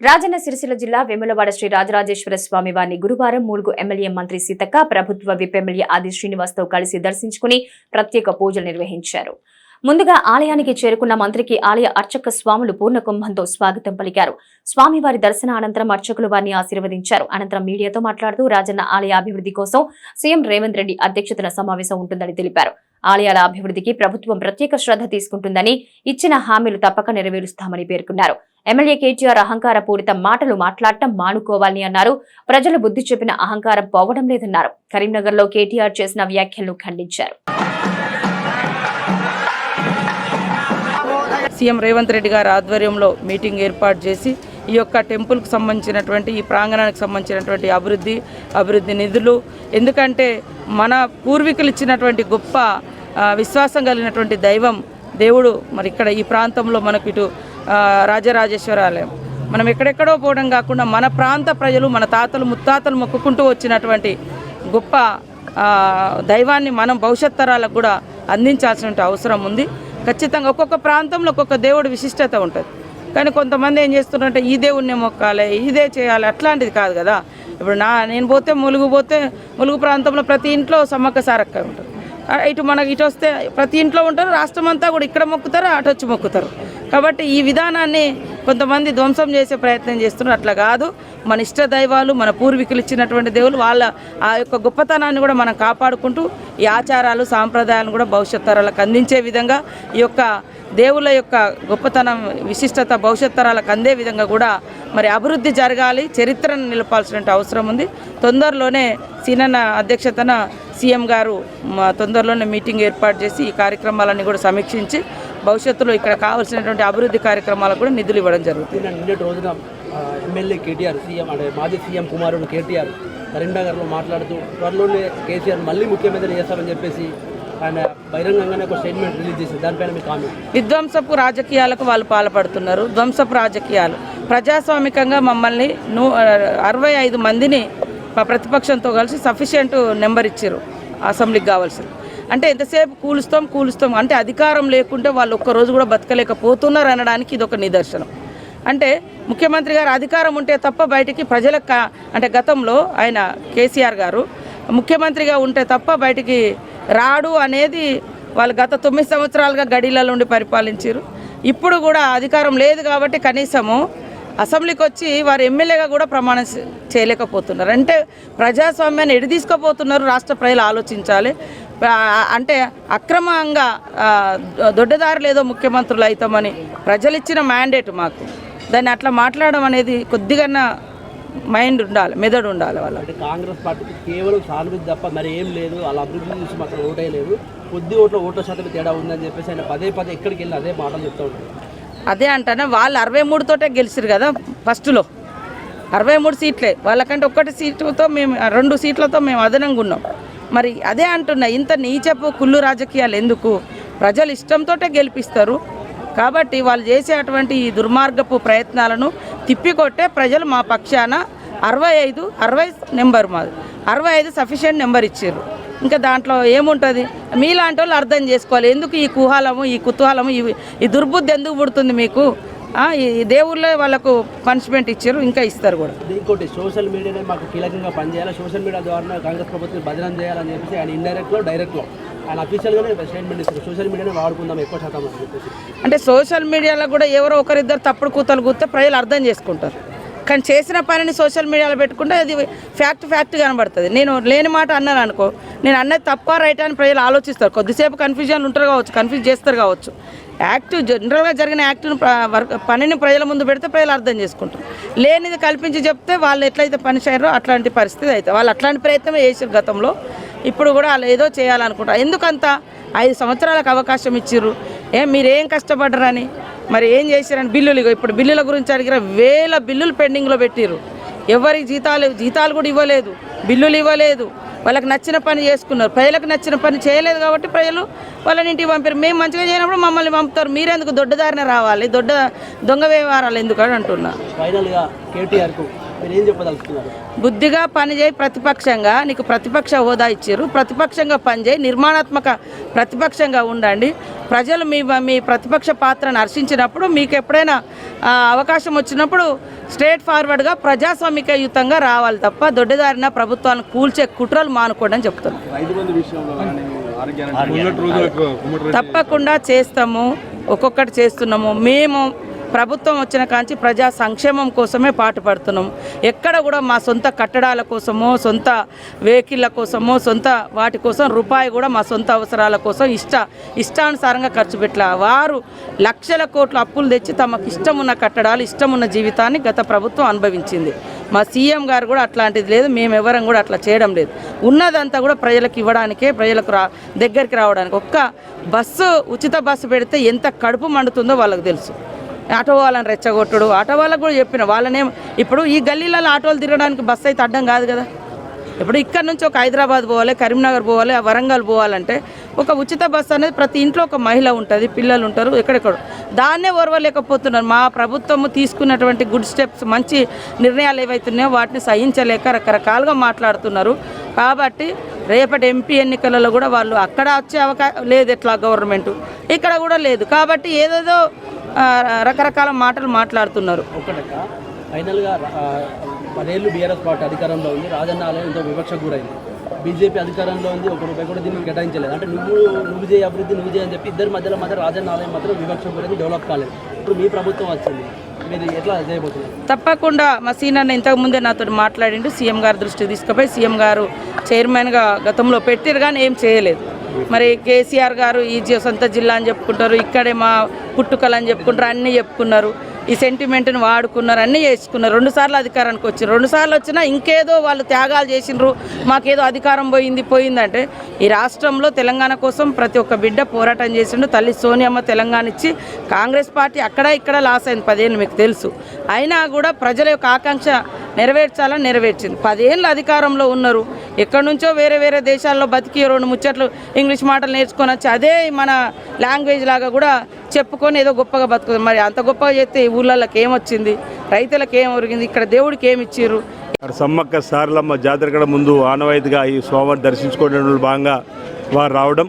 రాజన్న సిరిసిల్ల జిల్లా వేములవాడ శ్రీ రాజరాజేశ్వర స్వామి వారిని గురువారం మూలుగు ఎమ్మెల్యే మంత్రి సీతక్క ప్రభుత్వ విప్ ఎమ్మెల్యే ఆది శ్రీనివాస్తో కలిసి దర్శించుకుని ప్రత్యేక పూజలు నిర్వహించారు. ముందుగా ఆలయానికి చేరుకున్న మంత్రికి ఆలయ అర్చక స్వాములు పూర్ణ కుంభంతో స్వాగతం పలికారు. స్వామివారి దర్శన అనంతరం అర్చకులు వారిని ఆశీర్వదించారు. అనంతరం మీడియాతో మాట్లాడుతూ రాజన్న ఆలయ అభివృద్ధి కోసం సీఎం రేవంత్ రెడ్డి అధ్యక్షతన సమావేశం ఉంటుందని తెలిపారు. ఆలయాల అభివృద్ధికి ప్రభుత్వం ప్రత్యేక శ్రద్ధ తీసుకుంటుందని ఇచ్చిన హామీలు తప్పక నెరవేరుస్తామని పేర్కొన్నారు. ఎమ్మెల్యే కేటీఆర్ అహంకార పూరిత మాటలు మాట్లాడటం మానుకోవాలని అన్నారు. ప్రజలు బుద్ధి చెప్పిన అహంకారం పోవడం లేదన్నారు. కరీంనగర్లో కేటీఆర్ చేసిన వ్యాఖ్యలను ఖండించారు. సీఎం రేవంత్ రెడ్డి గారి ఆధ్వర్యంలో మీటింగ్ ఏర్పాటు చేసి ఈ యొక్క టెంపుల్కి సంబంధించినటువంటి ఈ ప్రాంగణానికి సంబంధించినటువంటి అభివృద్ధి అభివృద్ధి నిధులు ఎందుకంటే మన పూర్వీకులు ఇచ్చినటువంటి గొప్ప విశ్వాసం కలిగినటువంటి దైవం దేవుడు. మరి ఇక్కడ ఈ ప్రాంతంలో మనకు ఇటు రాజరాజేశ్వరాలయం. మనం ఎక్కడెక్కడో పోవడం కాకుండా మన ప్రాంత ప్రజలు మన తాతలు ముత్తాతలు మొక్కుకుంటూ వచ్చినటువంటి గొప్ప దైవాన్ని మనం భవిష్యత్ తరాలకు కూడా అందించాల్సిన అవసరం ఉంది. ఖచ్చితంగా ఒక్కొక్క ప్రాంతంలో ఒక్కొక్క దేవుడి విశిష్టత ఉంటుంది. కానీ కొంతమంది ఏం చేస్తున్నారంటే ఈ దేవుడిని మొక్కాలి ఇదే చేయాలి అట్లాంటిది కాదు కదా. ఇప్పుడు నా నేను పోతే ములుగు పోతే ములుగు ప్రాంతంలో ప్రతి ఇంట్లో సమ్మక్క సారక్క ఉంటుంది. ఇటు మనకి ఇటు వస్తే ప్రతి ఇంట్లో ఉంటారు రాష్ట్రం అంతా కూడా ఇక్కడ మొక్కుతారు అటు వచ్చి మొక్కుతారు. కాబట్టి ఈ విధానాన్ని కొంతమంది ధ్వంసం చేసే ప్రయత్నం చేస్తున్నారు. అట్లా కాదు. మన ఇష్ట దైవాలు మన పూర్వీకులు ఇచ్చినటువంటి దేవులు వాళ్ళ ఆ యొక్క గొప్పతనాన్ని కూడా మనం కాపాడుకుంటూ ఈ ఆచారాలు సాంప్రదాయాలను కూడా భవిష్యత్ తరాలకు అందించే విధంగా ఈ యొక్క దేవుళ్ళ యొక్క గొప్పతనం విశిష్టత భవిష్యత్ తరాలకు అందే విధంగా కూడా మరి అభివృద్ధి జరగాలి చరిత్రను నిలపాల్సిన అవసరం ఉంది. తొందరలోనే సీనన్న అధ్యక్షతన సీఎం గారు తొందరలోనే మీటింగ్ ఏర్పాటు చేసి ఈ కార్యక్రమాలన్నీ కూడా సమీక్షించి భవిష్యత్తులో ఇక్కడ కావాల్సినటువంటి అభివృద్ధి కార్యక్రమాలకు కూడా నిధులు ఇవ్వడం జరుగుతుంది. నిన్న నిన్నటి రోజున ఎమ్మెల్యే కేటీఆర్ సీఎం అంటే మాజీ సీఎం కుమారుడు కేటీఆర్ కరీంనగర్లో మాట్లాడుతూ త్వరలోనే కేసీఆర్ మళ్ళీ ముఖ్యమంత్రి చేస్తామని చెప్పేసి ఆయన బహిరంగంగానే ఒక స్టేట్మెంట్ రిలీజ్ చేసింది దానిపైన మీ కామెంట్ విధ్వంసపు రాజకీయాలకు వాళ్ళు పాల్పడుతున్నారు. ధ్వంసపు రాజకీయాలు. ప్రజాస్వామికంగా మమ్మల్ని నూ అరవై ఐదు మందిని మా ప్రతిపక్షంతో కలిసి సఫిషియంట్ నెంబర్ ఇచ్చారు. అసెంబ్లీకి కావాల్సింది. అంటే ఎంతసేపు కూలుస్తాం కూలుస్తాం. అంటే అధికారం లేకుంటే వాళ్ళు ఒక్కరోజు కూడా బతకలేకపోతున్నారు అనడానికి ఇది ఒక నిదర్శనం. అంటే ముఖ్యమంత్రి గారు అధికారం ఉంటే తప్ప బయటికి ప్రజలకు అంటే గతంలో ఆయన కేసీఆర్ గారు ముఖ్యమంత్రిగా ఉంటే తప్ప బయటికి రాడు అనేది వాళ్ళు గత తొమ్మిది సంవత్సరాలుగా గడిలలో ఉండి పరిపాలించారు. ఇప్పుడు కూడా అధికారం లేదు కాబట్టి కనీసము అసెంబ్లీకి వచ్చి వారు ఎమ్మెల్యేగా కూడా ప్రమాణం చేయలేకపోతున్నారు. అంటే ప్రజాస్వామ్యాన్ని ఎడి తీసుకుపోతున్నారు రాష్ట్ర ప్రజలు ఆలోచించాలి. అంటే అక్రమంగా దొడ్డదారులు ఏదో ముఖ్యమంత్రులు అవుతామని ప్రజలు ఇచ్చిన మ్యాండేట్ మాకు. దాన్ని అట్లా మాట్లాడడం అనేది కొద్దిగా మైండ్ ఉండాలి మెదడు ఉండాలి వాళ్ళకి అంటే కాంగ్రెస్ పార్టీకి కేవలం సానుభూతి తప్ప మరి ఏం లేదు వాళ్ళ అభివృద్ధి చూసి మాకు ఓటే లేదు. కొద్ది ఓట్ల ఓట్ల శాతం తేడా ఉందని చెప్పేసి ఆయన పదే పదే ఎక్కడికి వెళ్ళి అదే మాటలు చెప్తూ ఉంటారు. అదే అంటానే వాళ్ళు అరవై మూడుతోటే గెలిచిరు కదా ఫస్ట్లో. అరవై మూడు సీట్లే. వాళ్ళకంటే ఒక్కటి సీటుతో మేము రెండు సీట్లతో మేము అదనంగా ఉన్నాం. మరి అదే అంటున్నా ఇంత నీచపు కుళ్ళు రాజకీయాలు ఎందుకు? ప్రజలు ఇష్టంతోటే గెలిపిస్తారు. కాబట్టి వాళ్ళు చేసే అటువంటి ఈ దుర్మార్గపు ప్రయత్నాలను తిప్పికొట్టే ప్రజలు మా పక్షాన అరవై ఐదు అరవై నెంబర్ మాది. అరవై ఐదు సఫిషియెంట్ నెంబర్ ఇచ్చారు. ఇంకా దాంట్లో ఏముంటుంది? మీలాంటి వాళ్ళు అర్థం చేసుకోవాలి. ఎందుకు ఈ కుహాలము ఈ కుతూహలము ఈ ఈ దుర్బుద్ధి ఎందుకు పుడుతుంది మీకు? దేవుళ్ళే వాళ్ళకు పనిష్మెంట్ ఇచ్చారు ఇంకా ఇస్తారు కూడా. ఇంకోటి సోషల్ మీడియానే మాకు కీలకంగా పనిచేయాలి? సోషల్ మీడియా ద్వారా కాంగ్రెస్ ప్రభుత్వం బదనం చేయాలని చెప్పేసి ఆయన ఇండైరెక్ట్లో డైరెక్ట్లో ఆయన అఫీషియల్గానే స్టేట్మెంట్ ఇస్తారు సోషల్ మీడియానే వాడుకుందాం ఎక్కువ శాతం అని చెప్పేసి. అంటే సోషల్ మీడియాలో కూడా ఎవరో ఒకరిద్దరు తప్పుడు కూతలు కూస్తే ప్రజలు అర్థం చేసుకుంటారు. కానీ చేసిన పనిని సోషల్ మీడియాలో పెట్టుకుంటే అది ఫ్యాక్ట్ ఫ్యాక్ట్ కనబడుతుంది. నేను లేని మాట అన్నాను అనుకో నేను అన్నది తప్ప రైట్ అని ప్రజలు ఆలోచిస్తారు. కొద్దిసేపు కన్ఫ్యూజన్ ఉంటారు కావచ్చు కన్ఫ్యూజ్ చేస్తారు కావచ్చు. యాక్ట్ జనరల్గా జరిగిన యాక్ట్ను వర్క్ పనిని ప్రజల ముందు పెడితే ప్రజలు అర్థం చేసుకుంటారు. లేనిది కల్పించి చెప్తే వాళ్ళు ఎట్లయితే పని చేయరో అట్లాంటి పరిస్థితి అయితే వాళ్ళు అట్లాంటి ప్రయత్నమే చేసారు గతంలో. ఇప్పుడు కూడా వాళ్ళు ఏదో చేయాలనుకుంటారు. ఎందుకంత ఐదు సంవత్సరాలకు అవకాశం ఇచ్చిర్రు? ఏం మీరేం కష్టపడ్డరని? మరి ఏం చేశారని బిల్లులు ఇప్పుడు బిల్లుల గురించి అడిగిన వేల బిల్లులు పెండింగ్లో పెట్టిర్రు. ఎవరికి జీతాలు జీతాలు కూడా ఇవ్వలేదు. బిల్లులు ఇవ్వలేదు. వాళ్ళకి నచ్చిన పని చేసుకున్నారు. ప్రజలకు నచ్చిన పని చేయలేదు కాబట్టి ప్రజలు వాళ్ళని ఇంటికి పంపారు. మేము మంచిగా చేయనప్పుడు మమ్మల్ని పంపుతారు. మీరెందుకు దొడ్డదారిన రావాలి? దొడ్డ దొంగ వ్యవహారాలు ఎందుకు అని అంటున్నా బుద్ధిగా పనిచేయి ప్రతిపక్షంగా నీకు ప్రతిపక్ష హోదా ఇచ్చారు. ప్రతిపక్షంగా పనిచేయి నిర్మాణాత్మక ప్రతిపక్షంగా ఉండండి. ప్రజలు మీ మీ ప్రతిపక్ష పాత్రను హర్షించినప్పుడు మీకు ఎప్పుడైనా అవకాశం వచ్చినప్పుడు స్ట్రేట్ ఫార్వర్డ్గా ప్రజాస్వామికయుతంగా రావాలి తప్ప దొడ్డిదారిన ప్రభుత్వాలను కూల్చే కుట్రలు మానుకోండి అని కుమ్మటి తప్పకుండా చేస్తాము. ఒక్కొక్కటి చేస్తున్నాము. మేము ప్రభుత్వం వచ్చిన కాంచి ప్రజా సంక్షేమం కోసమే పాటుపడుతున్నాం ఎక్కడ కూడా మా సొంత కట్టడాల కోసమో సొంత వెహికల్ల కోసమో సొంత వాటి కోసం రూపాయి కూడా మా సొంత అవసరాల కోసం ఇష్ట ఇష్టానుసారంగా ఖర్చు పెట్టలే. వారు లక్షల కోట్ల అప్పులు తెచ్చి తమకు ఇష్టమున్న కట్టడాలు ఇష్టమున్న జీవితాన్ని గత ప్రభుత్వం అనుభవించింది. మా సీఎం గారు కూడా అట్లాంటిది లేదు మేము ఎవరం కూడా అట్లా చేయడం లేదు. ఉన్నదంతా కూడా ప్రజలకు ఇవ్వడానికే ప్రజలకు రా దగ్గరికి రావడానికి. ఒక్క బస్సు ఉచిత బస్సు పెడితే ఎంత కడుపు మండుతుందో వాళ్ళకి తెలుసు. ఆటో వాళ్ళని రెచ్చగొట్టడు. ఆటో వాళ్ళకు కూడా చెప్పిన వాళ్ళనే ఇప్పుడు ఈ గల్లీలలో ఆటోలు తిరగడానికి బస్సు అయితే అడ్డం కాదు కదా. ఇప్పుడు ఇక్కడ నుంచి ఒక హైదరాబాద్ పోవాలి కరీంనగర్ పోవాలి వరంగల్ పోవాలంటే ఒక ఉచిత బస్సు అనేది ప్రతి ఇంట్లో ఒక మహిళ ఉంటుంది పిల్లలు ఉంటారు ఎక్కడెక్కడ. దాన్నే ఓర్వలేకపోతున్నారు. మా ప్రభుత్వము తీసుకున్నటువంటి గుడ్ స్టెప్స్ మంచి నిర్ణయాలు ఏవైతున్నాయో వాటిని సహించలేక రకరకాలుగా మాట్లాడుతున్నారు. కాబట్టి రేపటి ఎంపీ ఎన్నికలలో కూడా వాళ్ళు అక్కడ వచ్చే అవకాశం లేదు ఎట్లా గవర్నమెంట్. ఇక్కడ కూడా లేదు. కాబట్టి ఏదేదో రకరకాల మాటలు మాట్లాడుతున్నారు. ఒక్కటక్క ఫైనల్గా పదేళ్ళు బీఆర్ఎస్ పార్టీ అధికారంలో ఉంది. రాజన్న ఆలయం ఎంతో గురైంది. బీజేపీ అధికారంలో ఉంది. ఒక రూపాయి కూడా దీన్ని కేటాయించలేదు. అంటే నువ్వు నువ్వు చేయ అభివృద్ధి నువ్వు చేయని చెప్పి ఇద్దరి మధ్యలో మాత్రం రాజన్న ఆలయం మాత్రం వివక్ష గురైంది డెవలప్ కాలేదు. ఇప్పుడు మీ ప్రభుత్వం వచ్చింది. తప్పకుండా మా సీనియర్ ఇంతకు ముందే నాతో మాట్లాడిండు. సీఎం గారి దృష్టికి తీసుకుపోయి సీఎం గారు చైర్మన్గా గతంలో పెట్టారు కానీ ఏం చేయలేదు. మరి కేసీఆర్ గారు ఈ సొంత జిల్లా అని చెప్పుకుంటారు. ఇక్కడే మా పుట్టుకలు అని చెప్పుకుంటారు. అన్నీ చెప్పుకున్నారు. ఈ సెంటిమెంట్ని వాడుకున్నారు అన్నీ చేసుకున్నారు. రెండుసార్లు అధికారానికి వచ్చారు రెండుసార్లు వచ్చినా ఇంకేదో వాళ్ళు త్యాగాలు చేసిండ్రు. మాకేదో అధికారం పోయింది పోయిందంటే ఈ రాష్ట్రంలో తెలంగాణ కోసం ప్రతి ఒక్క బిడ్డ పోరాటం చేసిండు. తల్లి సోనియమ్మ తెలంగాణ ఇచ్చి కాంగ్రెస్ పార్టీ అక్కడ ఇక్కడ లాస్ అయింది పదేళ్ళు మీకు తెలుసు. అయినా కూడా ప్రజల యొక్క ఆకాంక్ష నెరవేర్చాలని నెరవేర్చింది. పదేళ్ళు అధికారంలో ఉన్నారు. ఎక్కడి నుంచో వేరే వేరే దేశాల్లో బతికి రెండు ముచ్చట్లు ఇంగ్లీష్ మాటలు నేర్చుకొని వచ్చి అదే మన లాంగ్వేజ్ లాగా కూడా చెప్పుకొని ఏదో గొప్పగా బతుకుతుంది మరి అంత గొప్పగా చేస్తే ఈ ఊళ్ళకి ఏమొచ్చింది? రైతులకు ఏం ఒరిగింది? ఇక్కడ దేవుడికి ఏమి ఇచ్చిర్రు? సమ్మక్క సారలమ్మ జాతర కూడా ముందు ఆనవాయితీగా ఈ స్వామివారిని దర్శించుకోవడంలో భాగంగా వారు రావడం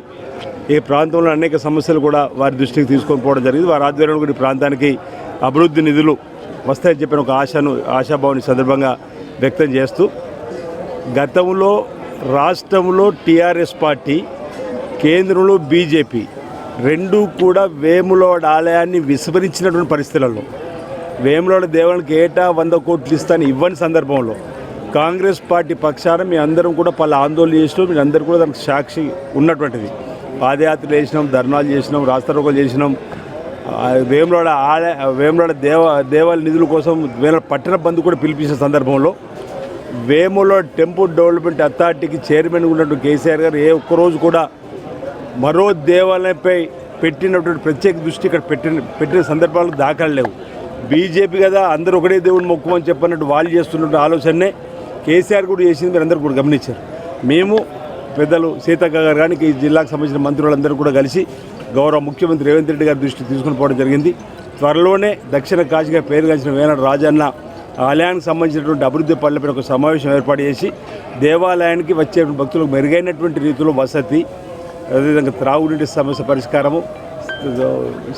ఈ ప్రాంతంలో అనేక సమస్యలు కూడా వారి దృష్టికి తీసుకొని పోవడం జరిగింది. వారి ఆధ్వర్యంలో కూడా ఈ ప్రాంతానికి అభివృద్ధి నిధులు వస్తాయని చెప్పిన ఒక ఆశను ఆశాభావాన్ని సందర్భంగా వ్యక్తం చేస్తూ గతంలో రాష్ట్రంలో టీఆర్ఎస్ పార్టీ కేంద్రంలో బీజేపీ రెండూ కూడా వేములోడ ఆలయాన్ని విస్మరించినటువంటి పరిస్థితులలో. వేములోడ దేవునికి ఏటా వంద కోట్లు ఇస్తాను ఇవ్వని సందర్భంలో కాంగ్రెస్ పార్టీ పక్షాన మీ అందరం కూడా పలు ఆందోళన చేసినాం మీరు అందరూ కూడా దానికి సాక్షి ఉన్నటువంటిది. పాదయాత్రలు చేసినాం ధర్నాలు చేసినాం రాస్తారోకలు చేసినాం. వేములోడ ఆలయ వేములోడ దేవ దేవాలయ నిధుల కోసం వేల పట్టణ బంధు కూడా పిలిపించిన సందర్భంలో వేములో టెంపుల్ డెవలప్మెంట్ అథారిటీకి చైర్మన్ ఉన్నటువంటి కేసీఆర్ గారు ఏ ఒక్కరోజు కూడా మరో దేవాలయంపై పెట్టినటువంటి ప్రత్యేక దృష్టి ఇక్కడ పెట్టిన పెట్టిన సందర్భాలు దాఖలు లేవు. బీజేపీ కదా అందరూ ఒకటే దేవుని మొక్కుమని చెప్పినట్టు వాళ్ళు చేస్తున్నట్టు ఆలోచనే కేసీఆర్ కూడా చేసింది మీరు అందరూ కూడా గమనించారు. మేము పెద్దలు సీతక్క గారు కానీ ఈ జిల్లాకు సంబంధించిన మంత్రులందరూ కూడా కలిసి గౌరవ ముఖ్యమంత్రి రేవంత్ రెడ్డి గారి దృష్టికి తీసుకుని పోవడం జరిగింది. త్వరలోనే దక్షిణ కాశీగా పేరుగాంచిన వేనాడు రాజన్న ఆలయానికి సంబంధించినటువంటి అభివృద్ధి పనులపై ఒక సమావేశం ఏర్పాటు చేసి దేవాలయానికి వచ్చే భక్తులకు మెరుగైనటువంటి రీతిలో వసతి అదేవిధంగా త్రాగునీటి సమస్య పరిష్కారము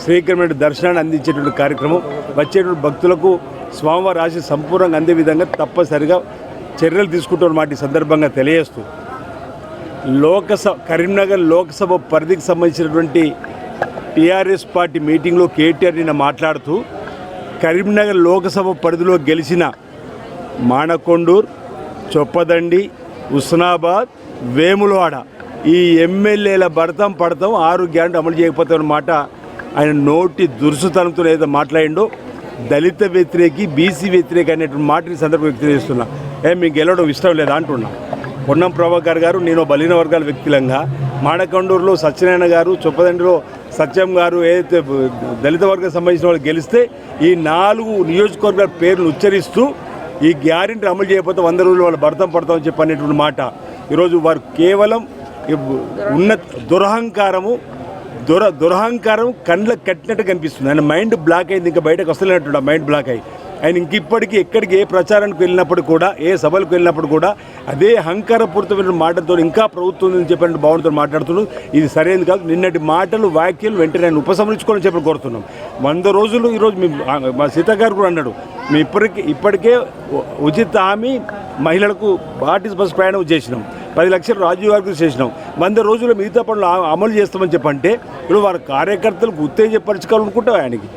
శ్రీకరమైన దర్శనాన్ని అందించేటువంటి కార్యక్రమం వచ్చేటువంటి భక్తులకు స్వామివారి ఆశ సంపూర్ణంగా అందే విధంగా తప్పనిసరిగా చర్యలు తీసుకుంటున్న మాట ఈ సందర్భంగా తెలియజేస్తూ లోకసభ కరీంనగర్ లోక్సభ పరిధికి సంబంధించినటువంటి టీఆర్ఎస్ పార్టీ మీటింగ్లో కేటీఆర్ నిన్న మాట్లాడుతూ కరీంనగర్ లోకసభ పరిధిలో గెలిచిన మానకొండూర్ చొప్పదండి ఉస్నాబాద్ వేములవాడ ఈ ఎమ్మెల్యేల భర్తం పడతాం ఆరు గ్యారెంటీ అమలు చేయకపోతామన్నమాట మాట ఆయన నోటి దురుసుతనంతో ఏదో మాట్లాడిండో దళిత వ్యతిరేకి బీసీ వ్యతిరేకి అనేటువంటి మాటని సందర్భం వ్యక్తం చేస్తున్నా. ఏ మీకు గెలవడం ఇష్టం లేదా అంటున్నా? పొన్నం ప్రభాకర్ గారు నేను బలిన వర్గాల వ్యక్తులంగా. మాడకొండూరులో సత్యనారాయణ గారు చొప్పదండిలో సత్యం గారు ఏదైతే దళిత వర్గం సంబంధించిన వాళ్ళు గెలిస్తే ఈ నాలుగు నియోజకవర్గాల పేర్లు ఉచ్చరిస్తూ ఈ గ్యారెంటీ అమలు చేయకపోతే వంద రోజులు వాళ్ళు భర్తం పడతామని చెప్పి అనేటువంటి మాట. ఈరోజు వారు కేవలం ఉన్న దురహంకారము దుర దురహంకారం కండ్లకు కట్టినట్టు కనిపిస్తుంది. ఆయన మైండ్ బ్లాక్ అయింది ఇంకా బయటకు వస్తలేనట్టు మైండ్ బ్లాక్ అయ్యి ఆయన ఇంకిప్పటికీ ఎక్కడికి ఏ ప్రచారానికి వెళ్ళినప్పుడు కూడా ఏ సభలకు వెళ్ళినప్పుడు కూడా అదే అహంకారపూరితమైన మాటలతో ఇంకా ప్రభుత్వం అని చెప్పినట్టు భావనతో మాట్లాడుతున్నాడు ఇది సరైనది కాదు. నిన్నటి మాటలు వ్యాఖ్యలు వెంటనే ఆయన ఉపసంహరించుకోవాలని చెప్పి కోరుతున్నాం. వంద రోజులు ఈరోజు మీ మా సీత గారు కూడా అన్నాడు మేము ఇప్పటికే ఇప్పటికే ఉచిత హామీ మహిళలకు ఆర్టీసీ బస్ ప్రయాణం చేసినాం. పది లక్షలు రాజీవ్ గారికి చేసినాం. వంద రోజులు మిగతా పనులు అమలు చేస్తామని చెప్పంటే ఇప్పుడు వారి కార్యకర్తలకు ఉత్తేజపరచుకోవాలనుకుంటాం ఆయనకి.